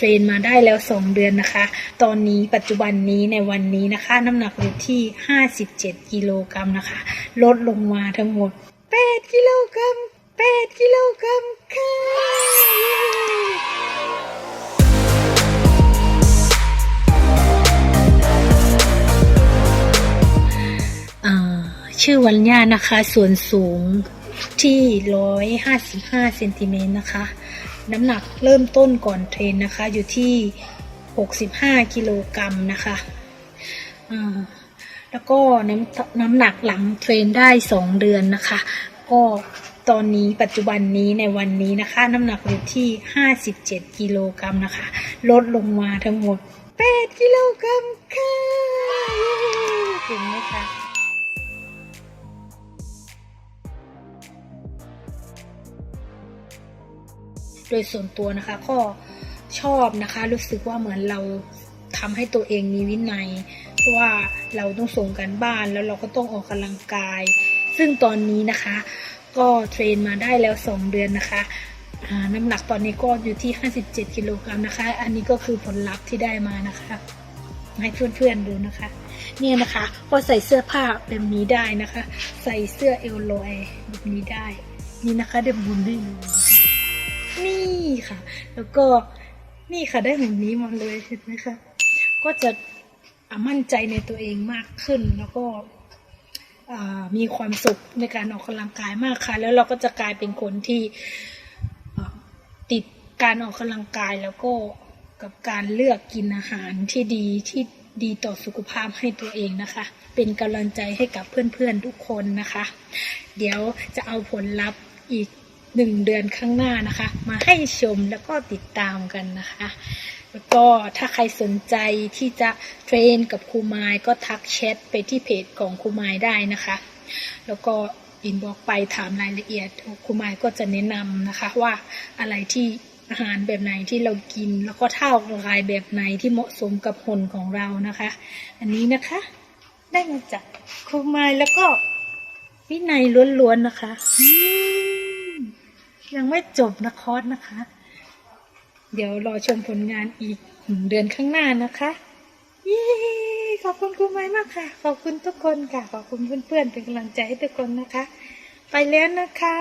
ทรนมาได้แล้วสองเดือนนะคะ ตอนนี้ปัจจุบันนี้ในวันนี้นะคะ น้ำหนักอยู่ที่ 57 กิโลกรัมนะคะ ลดลงมาทั้งหมด 8 กิโลกรัม 8 กิโลกรัมค่ะอ่าชื่อวันย่านะคะ ส่วนสูง ที่ 155เซนติเมตรนะคะ น้ำหนักเริ่มต้นก่อนเทรนนะคะ อยู่ที่ 65กิโลกรัมนะคะแล้วก็น้ำน้ำหนักหลังเทรนได้ 2 เดือนนะคะ ก็ตอนนี้ปัจจุบันนี้ในวันนี้นะคะ น้ำหนักอยู่ที่ 57กิโลกรัมนะคะ ลดลงมาทั้งหมด 8 กิโลกรัมค่ะเก่งไหมคะ โดยส่วนตัวนะคะ ก็ชอบนะคะ รู้สึกว่าเหมือนเราทำให้ตัวเองมีวินัยเพราะว่าเราต้องส่งกันบ้านแล้วเราก็ต้องออกกำลังกาย ซึ่งตอนนี้นะคะ ก็เทรนมาได้แล้ว 2 เดือนนะคะน้ำหนักตอนนี้ก็อยู่ที่ 57 กิโลกรัมนะคะ อันนี้ก็คือผลลัพธ์ที่ได้มานะคะ ให้เพื่อนๆดูนะคะ เนี่ยนะคะก็ใส่เสื้อผ้าแบบนี้ได้นะคะ ใส่เสื้อเอลลอยแบบนี้ได้ นี่นะคะเดี๋ยวบุญได้ดูนะคะ นี่ค่ะ แล้วก็นี่ค่ะได้แบบนี้มาเลยเห็นไหมคะก็จะมั่นใจในตัวเองมากขึ้นแล้วก็มีความสุขในการออกกำลังกายมากค่ะ แล้วเราก็จะกลายเป็นคนที่ติดการออกกำลังกายแล้วก็กับการเลือกกินอาหารที่ดีที่ดีต่อสุขภาพให้ตัวเองนะคะ เป็นกำลังใจให้กับเพื่อนๆทุกคนนะคะ เดี๋ยวจะเอาผลลัพธ์อีก หนึ่งเดือนข้างหน้านะคะ มาให้ชมแล้วก็ติดตามกันนะคะ แล้วก็ถ้าใครสนใจที่จะเทรนกับครูไมายก็ทักแชทไปที่เพจของครูไมายได้นะคะ แล้วก็อินบอกไปถามรายละเอียดครูไมายก็จะแนะนำนะคะว่าอะไรที่อาหารแบบไหนที่เรากิน แล้วก็เท่ากกำลังกายแบบไหนที่เหมาะสมกับหุ่นของเรานะคะ อันนี้นะคะ ได้มาจากครูไมายแล้วก็วินัยล้วนๆนะคะ ยังไม่จบนะคอร์สนะคะ เดี๋ยวรอชมผลงานอีกเดือนข้างหน้านะคะยี่ขอบคุณครูไม้มากค่ะ ขอบคุณทุกคนค่ะ ขอบคุณเพื่อนๆเป็นกำลังใจให้ทุกคนนะคะ ไปแล้วนะคะ